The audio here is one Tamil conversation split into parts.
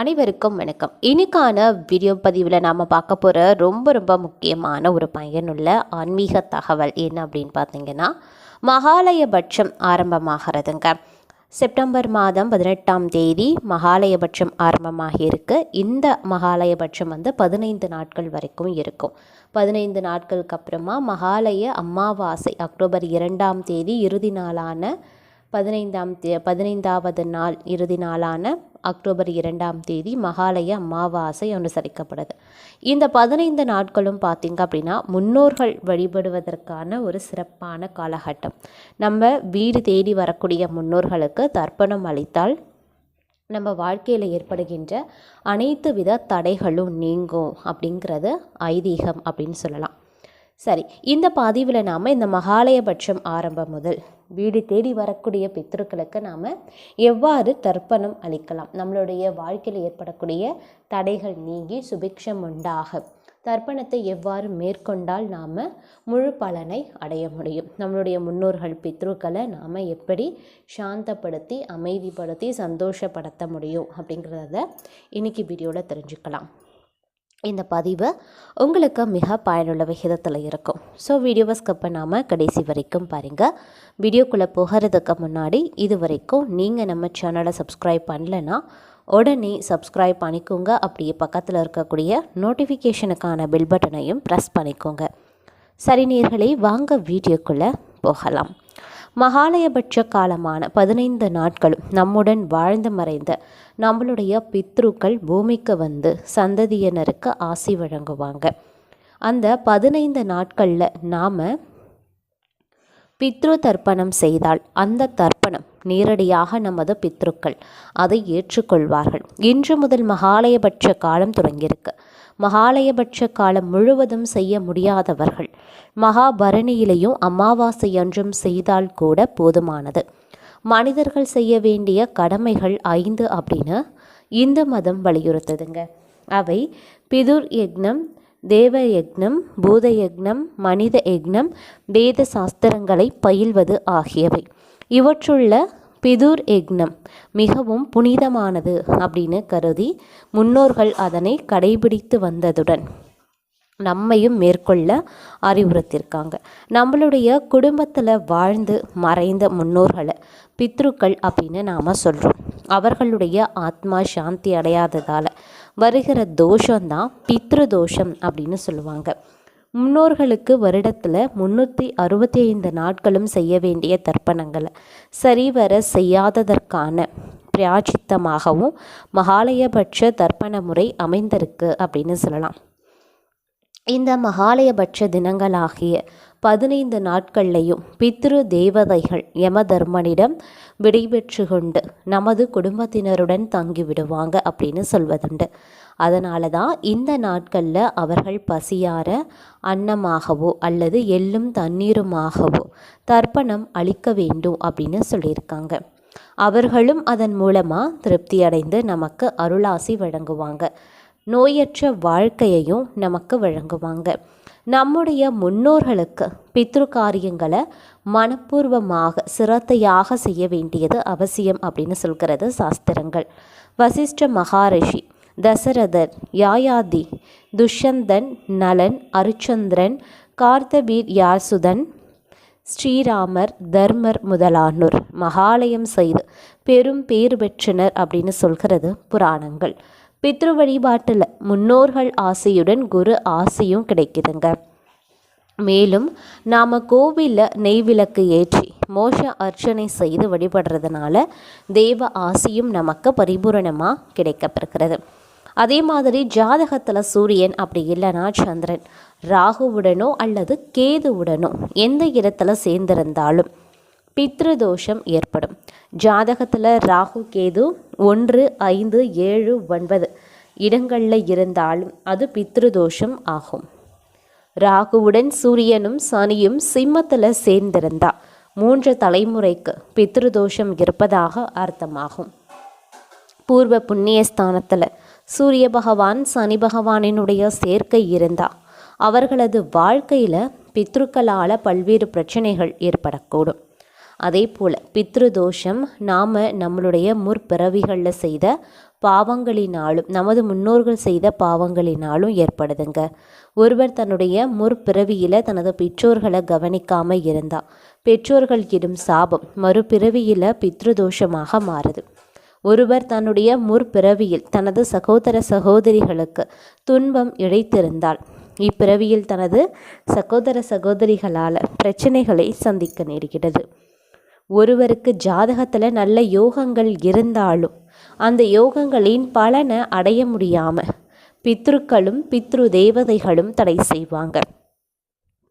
அனைவருக்கும் வணக்கம். இன்னைக்கான வீடியோ பதிவில் நாம் பார்க்க போகிற ரொம்ப ரொம்ப முக்கியமான ஒரு பயனுள்ள ஆன்மீக தகவல் என்ன அப்படின்னு பார்த்தீங்கன்னா மகாலயபட்சம் ஆரம்பமாகிறதுங்க. செப்டம்பர் மாதம் பதினெட்டாம் தேதி மகாலயபட்சம் ஆரம்பமாகி இருக்கு இந்த மகாலயபட்சம் வந்து பதினைந்து நாட்கள் வரைக்கும் இருக்கும். பதினைந்து நாட்களுக்கு அப்புறமா மகாலய அமாவாசை அக்டோபர் இரண்டாம் தேதி இறுதி நாளான பதினைந்தாம் தே பதினைந்தாவது நாள் இறுதி நாளான அக்டோபர் இரண்டாம் தேதி மகாலய அமாவாசை அனுசரிக்கப்படுது இந்த பதினைந்து நாட்களும் பார்த்திங்க அப்படின்னா முன்னோர்கள் வழிபடுவதற்கான ஒரு சிறப்பான காலகட்டம். நம்ம வீடு தேடி வரக்கூடிய முன்னோர்களுக்கு தர்ப்பணம் அளித்தால் நம்ம வாழ்க்கையில் ஏற்படுகின்ற அனைத்து வித தடைகளும் நீங்கும் அப்படிங்கிறது ஐதீகம் அப்படின்னு சொல்லலாம். சரி இந்த பதிவில் நாம் இந்த மகாலயபட்சம் ஆரம்பம் முதல் வீடு தேடி வரக்கூடிய பித்ருக்களுக்கு நாம் எவ்வாறு தர்ப்பணம் அளிக்கலாம்? நம்மளுடைய வாழ்க்கையில் ஏற்படக்கூடிய தடைகள் நீங்கி சுபிக்ஷம் உண்டாக. தர்ப்பணத்தை எவ்வாறு மேற்கொண்டால் நாம் முழு பலனை அடைய முடியும்? நம்மளுடைய முன்னோர்கள் பித்ருக்களை நாம் எப்படி சாந்தப்படுத்தி அமைதிப்படுத்தி சந்தோஷப்படுத்த முடியும் அப்படிங்கிறத இன்னைக்கு வீடியோவில் தெரிஞ்சுக்கலாம். இந்த பதிவு உங்களுக்கு மிக பயனுள்ள விகிதத்தில் இருக்கும். ஸோ வீடியோவை ஸ்கிப் பண்ணாமல் கடைசி வரைக்கும் பாருங்கள் வீடியோக்குள்ளே போகிறதுக்கு முன்னாடி இது வரைக்கும் நீங்கள் நம்ம சேனலை சப்ஸ்கிரைப் பண்ணலைன்னா உடனே சப்ஸ்கிரைப் பண்ணிக்கோங்க. அப்படியே பக்கத்தில் இருக்கக்கூடிய நோட்டிஃபிகேஷனுக்கான பில் பட்டனையும் ப்ரெஸ் பண்ணிக்கோங்க. சரி நேர்களை வாங்க வீடியோக்குள்ளே போகலாம். மகாலயபட்ச காலமான பதினைந்து நாட்களும் நம்முடன் வாழ்ந்து மறைந்த நம்மளுடைய பித்ருக்கள் பூமிக்கு வந்து சந்ததியினருக்கு ஆசி வழங்குவாங்க. அந்த பதினைந்து நாட்களில் நாம் பித்ரு தர்ப்பணம் செய்தால் அந்த தர்ப்பணம் நேரடியாக நமது பித்ருக்கள் அதை ஏற்றுக்கொள்வார்கள். இன்று முதல் மகாலயபட்ச காலம் தொடங்கியிருக்கு. மகாலயபட்ச காலம் முழுவதும் செய்ய முடியாதவர்கள். மகாபரணியிலையும் அமாவாசை அன்றும் செய்தால் கூட போதுமானது. மனிதர்கள் செய்ய வேண்டிய கடமைகள் ஐந்து அப்படின்னு இந்து மதம் வலியுறுத்துதுங்க. அவை பிதுர் யக்னம் தேவ யக்னம் பூத யக்னம் மனித யக்னம் வேத சாஸ்திரங்களை பயில்வது ஆகியவை. இவற்றுள்ள பிதுர் யக்னம் மிகவும் புனிதமானது அப்படின்னு கருதி முன்னோர்கள் அதனை கடைபிடித்து வந்ததுடன் நம்மையும் மேற்கொள்ள அறிவுறுத்தியிருக்காங்க. நம்மளுடைய குடும்பத்தில் வாழ்ந்து மறைந்த முன்னோர்களை பித்ருக்கள் அப்படின்னு நாம் சொல்கிறோம் அவர்களுடைய ஆத்மா சாந்தி அடையாததால் வருகிற தோஷம்தான் பித்ரு தோஷம் அப்படின்னு சொல்லுவாங்க. முன்னோர்களுக்கு வருடத்தில் முந்நூற்றி அறுபத்தி ஐந்து நாட்களும் செய்ய வேண்டிய தர்ப்பணங்களை. சரிவர செய்யாததற்கான பிராச்சித்தமாகவும் மகாலயபட்ச தர்ப்பண முறை அமைந்திருக்கு அப்படின்னு சொல்லலாம். இந்த மகாலயபட்ச தினங்களாகிய பதினைந்து நாட்கள்லையும் பித்ரு தேவதைகள் யமதர்மனிடம் விடைபெற்று கொண்டு நமது குடும்பத்தினருடன் தங்கிவிடுவாங்க அப்படின்னு சொல்வதுண்டு. அதனால தான் இந்த நாட்களில் அவர்கள் பசியார அன்னமாகவோ அல்லது எள்ளும் தண்ணீருமாகவோ தர்ப்பணம் அளிக்க வேண்டும் அப்படின்னு சொல்லியிருக்காங்க. அவர்களும் அதன் மூலமாக திருப்தி அடைந்து நமக்கு அருளாசி வழங்குவாங்க. நோயற்ற வாழ்க்கையையும் நமக்கு வழங்குவாங்க. நம்முடைய முன்னோர்களுக்கு பித்ரு காரியங்களை மனப்பூர்வமாக சிரத்தையாக செய்ய வேண்டியது அவசியம் அப்படின்னு சொல்கிறது சாஸ்திரங்கள். வசிஷ்ட மகாரிஷி தசரதர் யாயாதி துஷ்யந்தன் நலன் அரிச்சந்திரன் கார்த்தபீர் யாசுதன் ஸ்ரீராமர் தர்மர் முதலானோர். மகாலயம் செய்து பெரும் பேறு பெற்றனர் அப்படின்னு சொல்கிறது புராணங்கள். பித்ரு வழிபாட்டில் முன்னோர்கள் ஆசையுடன் குரு ஆசையும் கிடைக்குதுங்க. மேலும் நாம் கோவிலில் நெய் விளக்கு ஏற்றி மோஷ அர்ச்சனை செய்து வழிபடுறதுனால தேவ ஆசையும் நமக்கு பரிபூரணமாக கிடைக்கப்பெறுகிறது. அதே மாதிரி ஜாதகத்தில் சூரியன் அப்படி இல்லைனா சந்திரன். ராகுவுடனோ அல்லது கேதுவுடனோ எந்த இடத்துல சேர்ந்திருந்தாலும் பித்ரு தோஷம் ஏற்படும். ஜாதகத்தில் ராகு கேது ஒன்று ஐந்து ஏழு ஒன்பது இடங்களில் இருந்தாலும் அது பித்ரு தோஷம் ஆகும். ராகுவுடன் சூரியனும் சனியும் சிம்மத்தில் சேர்ந்திருந்தா மூன்று தலைமுறைக்கு பித்ருதோஷம் இருப்பதாக அர்த்தமாகும். பூர்வ புண்ணியஸ்தானத்தில் சூரிய பகவான் சனி பகவானினுடைய சேர்க்கை இருந்தா. அவர்களது வாழ்க்கையில் பித்ருக்களால் பல்வேறு பிரச்சனைகள் ஏற்படக்கூடும். அதே போல் பித்ரு தோஷம் நாம் நம்மளுடைய முற்பிறவிகளில் செய்த பாவங்களினாலும் நமது முன்னோர்கள் செய்த பாவங்களினாலும் ஏற்படுதுங்க. ஒருவர் தன்னுடைய முற்பிறவியில் தனது பெற்றோர்களை கவனிக்காமல் இருந்தால் பெற்றோர்கள் இடும் சாபம் மறுபிறவியில் பித்ருதோஷமாக மாறுது. ஒருவர் தன்னுடைய முற்பிறவியில் தனது சகோதர சகோதரிகளுக்கு துன்பம் இழைத்திருந்தால் இப்பிறவியில் தனது சகோதர சகோதரிகளால் பிரச்சனைகளை சந்திக்க நேர்கிறது. ஒருவருக்கு ஜாதகத்தில் நல்ல யோகங்கள் இருந்தாலும் அந்த யோகங்களின் பலனை அடைய முடியாமல் பித்ருக்களும் பித்ரு தேவதைகளும் தடை செய்வாங்க.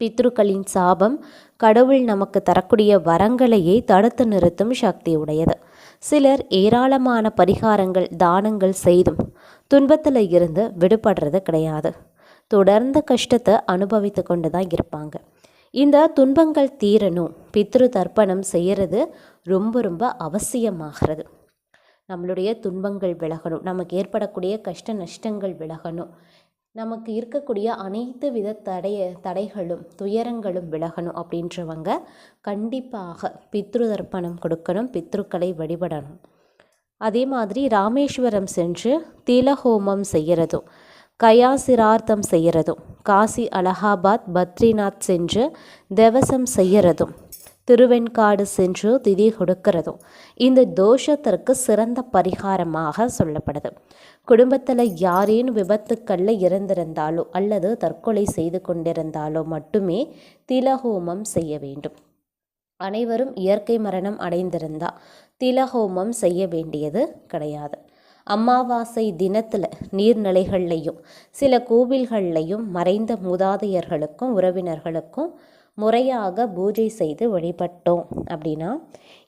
பித்ருக்களின் சாபம் கடவுள் நமக்கு தரக்கூடிய வரங்களையே தடுத்து நிறுத்தும் சக்தி உடையது சிலர் ஏராளமான பரிகாரங்கள் தானங்கள் செய்தும் துன்பத்தில் இருந்து விடுபடுறது கிடையாது. தொடர்ந்த கஷ்டத்தை அனுபவித்து கொண்டு தான் இருப்பாங்க. இந்த துன்பங்கள் தீரணும் பித்ரு தர்ப்பணம் செய்கிறது ரொம்ப ரொம்ப அவசியமாகிறது. நம்மளுடைய துன்பங்கள் விலகணும் நமக்கு ஏற்படக்கூடிய கஷ்ட நஷ்டங்கள் விலகணும். நமக்கு இருக்கக்கூடிய அனைத்து வித தடைய தடைகளும் துயரங்களும் விலகணும் அப்படின்றவங்க கண்டிப்பாக பித்ரு தர்ப்பணம் கொடுக்கணும் பித்ருக்களை வழிபடணும். அதே மாதிரி ராமேஸ்வரம் சென்று திலஹோமம் செய்கிறதும் கயாசிரார்த்தம் செய்கிறதும் காசி அலகாபாத் பத்ரிநாத் சென்று தேவசம் செய்கிறதும் திருவெண்காடு சென்று திதி கொடுக்கிறதும் இந்த தோஷத்திற்கு சிறந்த பரிகாரமாக சொல்லப்படுது. குடும்பத்தில் யாரேனும் விபத்துக்களில் இறந்திருந்தாலோ அல்லது தற்கொலை செய்து கொண்டிருந்தாலோ மட்டுமே திலஹோமம் செய்ய வேண்டும். அனைவரும் இயற்கை மரணம் அடைந்திருந்தால் திலஹோமம் செய்ய வேண்டியது கிடையாது. அமாவாசை தினத்தில் நீர்நிலைகள்லையும் சில கோவில்கள்லையும் மறைந்த மூதாதையர்களுக்கும் உறவினர்களுக்கும் முறையாக பூஜை செய்து வழிபட்டோம் அப்படின்னா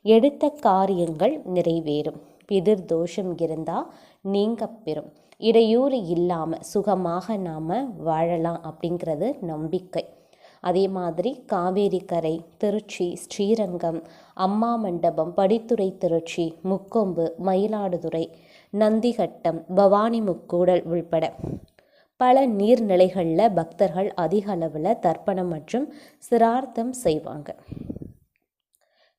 எடுத்த காரியங்கள் நிறைவேறும். பிதிர் தோஷம் இருந்தால் நீங்க பெறும். இடையூறு இல்லாமல் சுகமாக நாம் வாழலாம் அப்படிங்கிறது நம்பிக்கை. அதே மாதிரி காவேரி கரை திருச்சி ஸ்ரீரங்கம் அம்மா மண்டபம் படித்துறை திருச்சி முக்கொம்பு மயிலாடுதுறை நந்திகட்டம் பவானி முக்கூடல் உள்பட பல நீர்நிலைகளில் பக்தர்கள் அதிக அளவில் தர்ப்பணம் மற்றும் சிரார்த்தம் செய்வாங்க.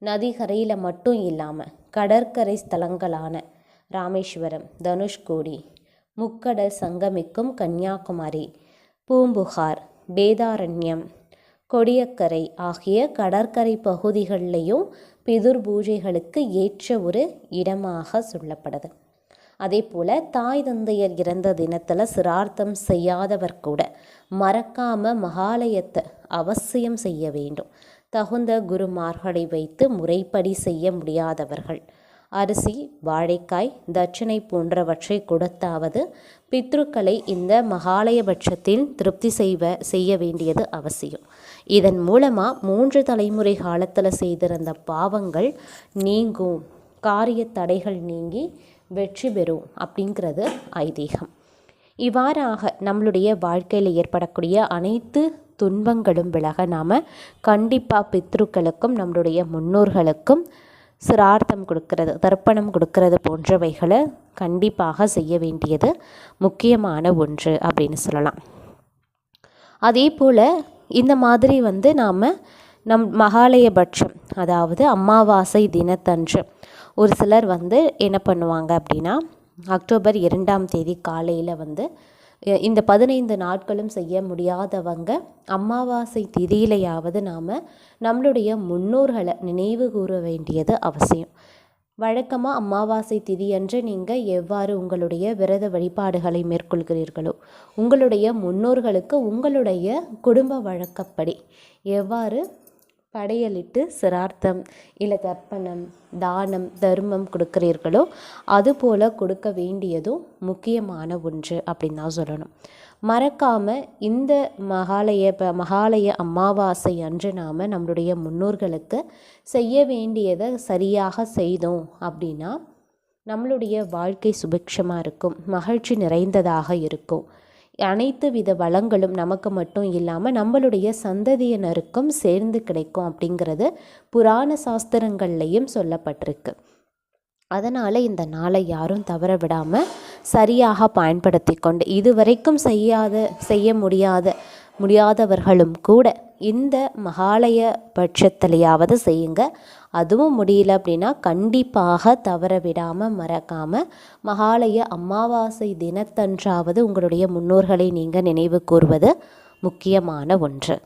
நதிகரையில் மட்டும் இல்லாமல் கடற்கரை ஸ்தலங்களான ராமேஸ்வரம் தனுஷ்கோடி முக்கடல் சங்கமிக்கும் கன்னியாகுமரி பூம்புகார் வேதாரண்யம் கொடியக்கரை ஆகிய கடற்கரை பகுதிகளிலையும் பிதுர் பூஜைகளுக்கு ஏற்ற ஒரு இடமாக சொல்லப்படுது. அதே போல் தாய் தந்தையர் இறந்த தினத்தில் சிரார்த்தம் செய்யாதவர் கூட மறக்காமல் மகாலயத்தை அவசியம் செய்ய வேண்டும். தகுந்த குருமார்களை வைத்து முறைப்படி செய்ய முடியாதவர்கள். அரிசி வாழைக்காய் தட்சிணை போன்றவற்றை கொடுத்தாவது பித்ருக்களை இந்த மகாலயபட்சத்தில் திருப்தி செய்வ செய்ய வேண்டியது அவசியம். இதன் மூலமாக மூன்று தலைமுறை காலத்தில் செய்திருந்த பாவங்கள் நீங்கும். காரிய தடைகள் நீங்கி வெற்றி பெறும் அப்படிங்கிறது ஐதீகம். இவ்வாறாக நம்மளுடைய வாழ்க்கையில் ஏற்படக்கூடிய அனைத்து துன்பங்களும் விலக நாம் கண்டிப்பாக பித்ருக்களுக்கும் நம்மளுடைய முன்னோர்களுக்கும் சிரார்த்தம் கொடுக்கறது தர்ப்பணம் கொடுக்கறது போன்றவைகளை கண்டிப்பாக செய்ய வேண்டியது முக்கியமான ஒன்று அப்படின்னு சொல்லலாம். அதே போல் இந்த மாதிரி வந்து நாம் நம் மகாலயபட்சம் அதாவது அமாவாசை தினத்தன்று ஒரு சிலர் வந்து என்ன பண்ணுவாங்க அப்படின்னா அக்டோபர் இரண்டாம் தேதி காலையில் வந்து இந்த பதினைந்து நாட்களும் செய்ய முடியாதவங்க அமாவாசை திதியிலையாவது நாம் நம்மளுடைய முன்னோர்களை நினைவு கூற வேண்டியது அவசியம். வழக்கமாக அமாவாசை திதியன்று நீங்கள் எவ்வாறு உங்களுடைய விரத வழிபாடுகளை மேற்கொள்கிறீர்களோ உங்களுடைய முன்னோர்களுக்கு உங்களுடைய குடும்ப வழக்கப்படி எவ்வாறு படையலிட்டு சிரார்த்தம் இல்லை தர்ப்பணம் தானம் தர்மம் கொடுக்குறீர்களோ அதுபோல் கொடுக்க வேண்டியதும் முக்கியமான ஒன்று அப்படின்னு தான் சொல்லணும். மறக்காமல் இந்த மகாலய ப மகாலய அமாவாசை அன்று நாம் நம்மளுடைய முன்னோர்களுக்கு செய்ய வேண்டியதை சரியாக செய்தோம் அப்படின்னா நம்மளுடைய வாழ்க்கை சுபிக்ஷமாக இருக்கும் மகிழ்ச்சி நிறைந்ததாக இருக்கும். அனைத்து வித வளங்களும் நமக்கு மட்டும் இல்லாமல் நம்மளுடைய சந்ததியினருக்கும் சேர்ந்து கிடைக்கும் அப்படிங்கிறது புராண சாஸ்திரங்கள்லையும் சொல்லப்பட்டிருக்கு. அதனால் இந்த நாளை யாரும் தவற விடாமல் சரியாக பயன்படுத்தி கொண்டு இதுவரைக்கும் செய்யாத செய்ய முடியாத முடியாதவர்களும் கூட இந்த மகாலய பட்சத்திலையாவது செய்யுங்க. அதுவும் முடியல அப்படின்னா கண்டிப்பாக தவற விடாமல் மறக்காமல் மகாலய அமாவாசை தினத்தன்றாவது உங்களுடைய முன்னோர்களை நீங்கள் நினைவு கூறுவது முக்கியமான ஒன்று.